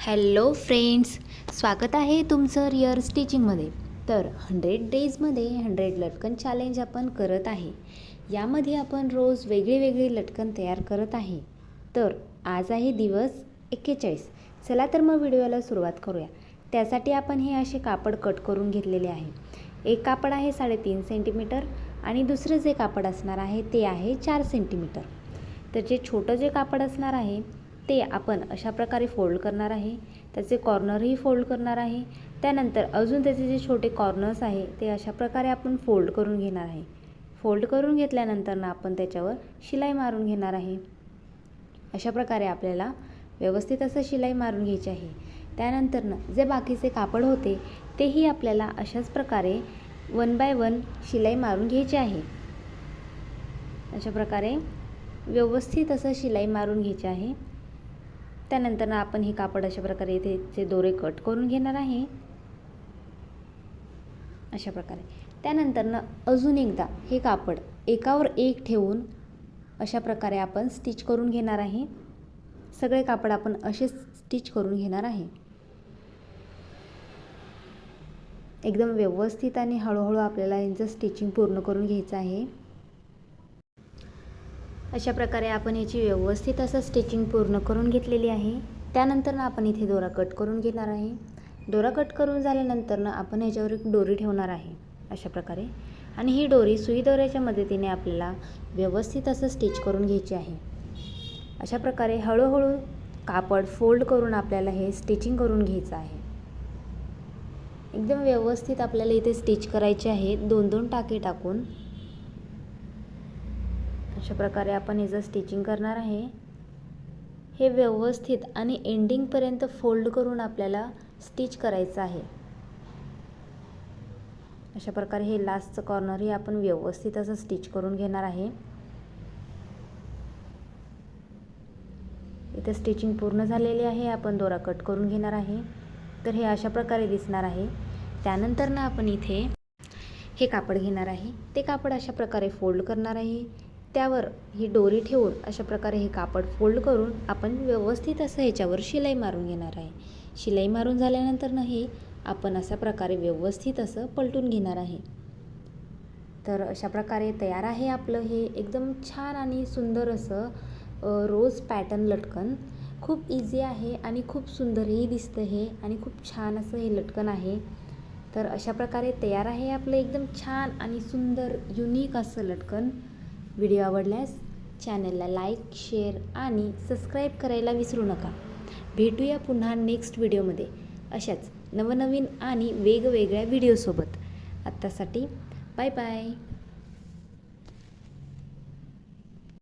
Hello friends स्वागत आहे तुमचं रिअर स्टिचिंगमध्ये. तर हंड्रेड डेजमध्ये हंड्रेड लटकन चॅलेंज आपण करत आहे. यामध्ये आपण रोज वेगळी वेगळी लटकन तयार करत आहे. तर आज आहे दिवस एक्केचाळीस. चला तर मग व्हिडिओला सुरुवात करूया. त्यासाठी आपण हे असे कापड कट करून घेतलेले आहे. एक कापड आहे साडेतीन सेंटीमीटर आणि दुसरं जे कापड असणार आहे ते आहे चार सेंटीमीटर. तर जे छोटं जे कापड असणार आहे ते आपण अशा प्रकारे फोल्ड करणार आहे. त्याचे कॉर्नरही फोल्ड करणार आहे. त्यानंतर अजून त्याचे जे छोटे कॉर्नर्स आहे ते अशा प्रकारे आपण फोल्ड करून घेणार आहे. फोल्ड करून घेतल्यानंतर ना आपण त्याच्यावर शिलाई मारून घेणार आहे. अशा प्रकारे आपल्याला व्यवस्थित असं शिलाई मारून घ्यायची आहे. त्यानंतर ना जे बाकीचे कापड होते तेही आपल्याला अशाच प्रकारे वन बाय वन शिलाई मारून घ्यायची आहे. अशा प्रकारे व्यवस्थित असं शिलाई मारून घ्यायची आहे. त्यानंतर आपण हे कापड अशा प्रकारे इथे चे दोरे कट करून घेणार आहे. अशा प्रकारे. त्यानंतरनं अजून एकदा हे कापड एकावर एक ठेवून अशा प्रकारे आपण स्टिच करून घेणार आहे. सगळे कापड आपण असेच स्टिच करून घेणार आहे. एकदम व्यवस्थित आणि हळूहळू आपल्याला यांचं स्टिचिंग पूर्ण करून घ्यायचं आहे. अशा प्रकारे आपण याची व्यवस्थित असं स्टिचिंग पूर्ण करून घेतलेली आहे. त्यानंतर ना आपण इथे दोरा कट करून घेणार आहे. दोरा कट करून झाल्यानंतर ना आपण ह्याच्यावर एक डोरी ठेवणार आहे अशा प्रकारे. आणि ही डोरी सुई दोऱ्याच्या मदतीने आपल्याला व्यवस्थित असं स्टिच करून घ्यायची आहे. अशा प्रकारे हळूहळू कापड फोल्ड करून आपल्याला हे स्टिचिंग करून घ्यायचं आहे. एकदम व्यवस्थित आपल्याला इथे स्टिच करायचे आहे दोन दोन टाके टाकून. अशा प्रकारे आपण याचं स्टिचिंग करणार आहे हे व्यवस्थित आणि एंडिंगपर्यंत फोल्ड करून आपल्याला स्टिच करायचं आहे. अशा प्रकारे हे लास्टचं कॉर्नरही आपण व्यवस्थित असं स्टिच करून घेणार आहे. इथे स्टिचिंग पूर्ण झालेली आहे आपण दोरा कट करून घेणार आहे. तर हे अशा प्रकारे दिसणार आहे. त्यानंतर ना आपण इथे हे कापड घेणार आहे. ते कापड अशा प्रकारे फोल्ड करणार आहे. त्यावर ही डोरी ठेवून अशा प्रकारे हे कापड फोल्ड करून आपण व्यवस्थित असं ह्याच्यावर शिलाई मारून घेणार आहे. शिलाई मारून झाल्यानंतर नाही हे आपण अशा प्रकारे व्यवस्थित असं पलटून घेणार आहे. तर अशा प्रकारे तयार आहे आपलं हे एकदम छान आणि सुंदर असं रोज पॅटर्न लटकन. खूप इझी आहे आणि खूप सुंदरही दिसतं हे आणि खूप छान असं हे लटकन आहे. तर अशा प्रकारे तयार आहे आपलं एकदम छान आणि सुंदर युनिक असं लटकन. व्हिडिओ आवडल्यास चॅनलला लाईक शेअर आणि सबस्क्राईब करायला विसरू नका. भेटूया पुन्हा नेक्स्ट व्हिडिओमध्ये. अशाच नवनवीन आणि वेगवेगळ्या व्हिडिओसोबत. आत्तासाठी बाय बाय.